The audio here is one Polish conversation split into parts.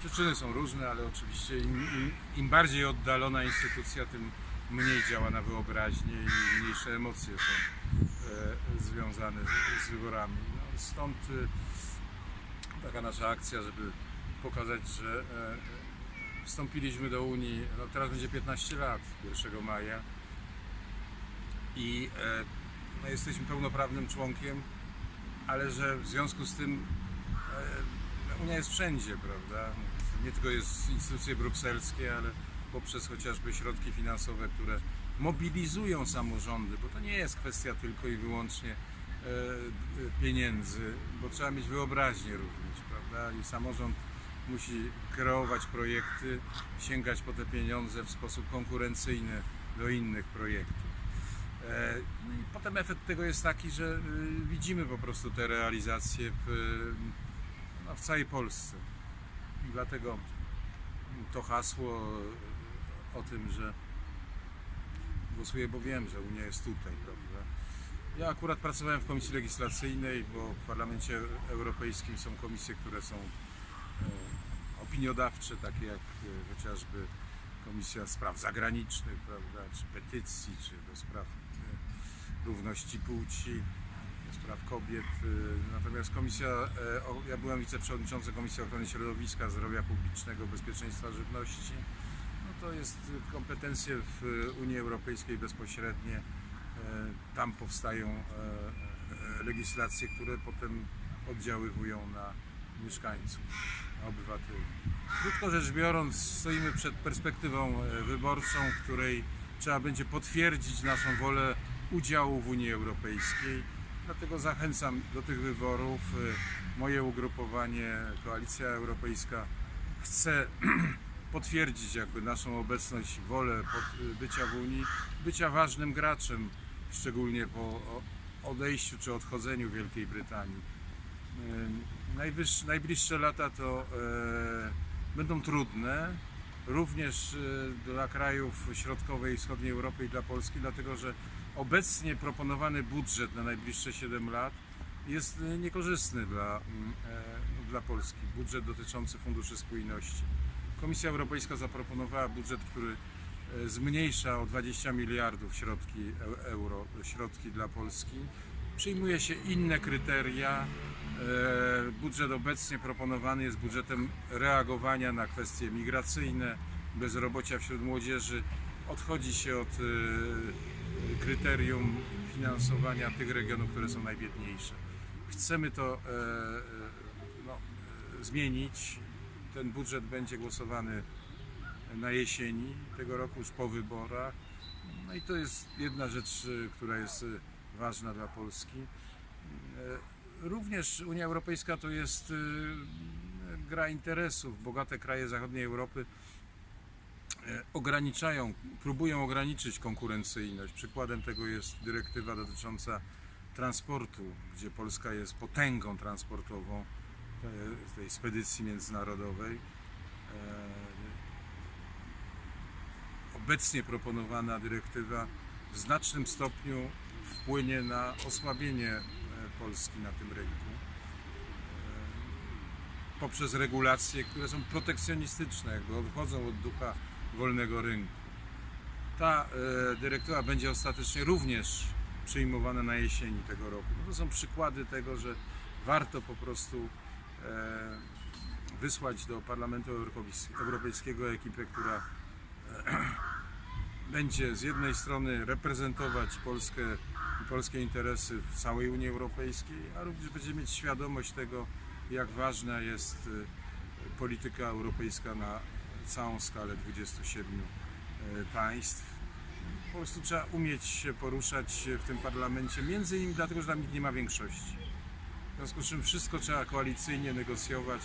Przyczyny są różne, ale oczywiście im, im, im bardziej oddalona instytucja, tym mniej działa na wyobraźnię i mniejsze emocje są e, związane z, z wyborami. No, stąd e, taka nasza akcja, żeby pokazać, że e, wstąpiliśmy do Unii, no teraz będzie 15 lat, 1 maja i e, no, jesteśmy pełnoprawnym członkiem, ale że w związku z tym e, Unia jest wszędzie, prawda? Nie tylko jest instytucje brukselskie, ale poprzez chociażby środki finansowe, które mobilizują samorządy, bo to nie jest kwestia tylko i wyłącznie e, pieniędzy, bo trzeba mieć wyobraźnię również, prawda? I samorząd musi kreować projekty, sięgać po te pieniądze w sposób konkurencyjny do innych projektów. E, No i potem efekt tego jest taki, że y, widzimy po prostu te realizacje w, no, w całej Polsce. I dlatego to hasło o tym, że głosuję, bo wiem, że Unia jest tutaj, prawda? Ja akurat pracowałem w komisji legislacyjnej, bo w Parlamencie Europejskim są komisje, które są e, opiniodawcze, takie jak e, chociażby Komisja Spraw Zagranicznych, prawda, czy petycji, czy do spraw e, równości płci, spraw kobiet. e, Natomiast komisja, e, ja byłem wiceprzewodniczącym Komisji Ochrony Środowiska, Zdrowia Publicznego, Bezpieczeństwa Żywności. No to jest kompetencje w Unii Europejskiej bezpośrednie. E, Tam powstają e, legislacje, które potem oddziaływują na mieszkańców, na obywateli. Krótko rzecz biorąc, stoimy przed perspektywą wyborczą, której trzeba będzie potwierdzić naszą wolę udziału w Unii Europejskiej. Dlatego zachęcam do tych wyborów. E, Moje ugrupowanie, Koalicja Europejska, chce potwierdzić jakby naszą obecność, wolę pod- bycia w Unii, bycia ważnym graczem, szczególnie po odejściu czy odchodzeniu Wielkiej Brytanii. Najwyższe, najbliższe lata to będą trudne, również dla krajów środkowej i wschodniej Europy i dla Polski, dlatego że obecnie proponowany budżet na najbliższe 7 lat jest e, niekorzystny dla, mm, e, dla Polski. Budżet dotyczący Funduszy Spójności. Komisja Europejska zaproponowała budżet, który e, zmniejsza o 20 miliardów środki eu- euro, środki dla Polski. Przyjmuje się inne kryteria. Budżet obecnie proponowany jest budżetem reagowania na kwestie migracyjne, bezrobocia wśród młodzieży. Odchodzi się od kryterium finansowania tych regionów, które są najbiedniejsze. Chcemy to e, e, no, e, zmienić. Ten budżet będzie głosowany na jesieni tego roku, już po wyborach. No i to jest jedna rzecz, która jest ważna dla Polski. Również Unia Europejska to jest gra interesów. Bogate kraje zachodniej Europy ograniczają, próbują ograniczyć konkurencyjność. Przykładem tego jest dyrektywa dotycząca transportu, gdzie Polska jest potęgą transportową e, tej spedycji międzynarodowej. E, obecnie proponowana dyrektywa w znacznym stopniu wpłynie na osłabienie e, Polski na tym rynku e, poprzez regulacje, które są protekcjonistyczne, jakby odchodzą od ducha wolnego rynku. Ta e, dyrektywa będzie ostatecznie również przyjmowana na jesieni tego roku. No to są przykłady tego, że warto po prostu e, wysłać do Parlamentu Europejs- Europejskiego ekipę, która będzie z jednej strony reprezentować Polskę i polskie interesy w całej Unii Europejskiej, a również będzie mieć świadomość tego, jak ważna jest polityka europejska na całą skalę 27 y, państw. Po prostu trzeba umieć się poruszać w tym parlamencie, między innymi dlatego, że tam nikt nie ma większości. W związku z czym wszystko trzeba koalicyjnie negocjować,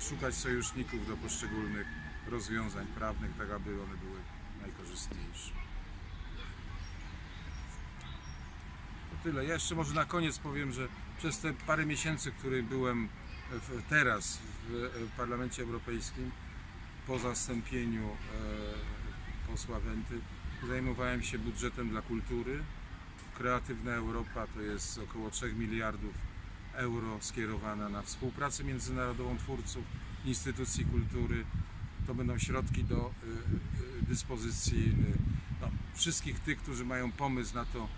szukać sojuszników do poszczególnych rozwiązań prawnych, tak aby one były najkorzystniejsze. To tyle. Ja jeszcze może na koniec powiem, że przez te parę miesięcy, które byłem teraz w e, Parlamencie Europejskim, po zastąpieniu e, posła Wenty, zajmowałem się budżetem dla kultury. Kreatywna Europa to jest około 3 miliardów euro skierowana na współpracę międzynarodową twórców instytucji kultury. To będą środki do y, y, dyspozycji no, wszystkich tych, którzy mają pomysł na to,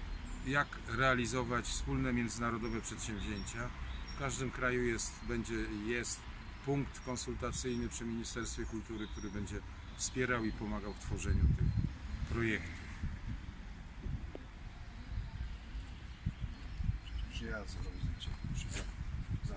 jak realizować wspólne międzynarodowe przedsięwzięcia. W każdym kraju jest, będzie, jest punkt konsultacyjny przy Ministerstwie Kultury, który będzie wspierał i pomagał w tworzeniu tych projektów. Przyjazd zrobić za, za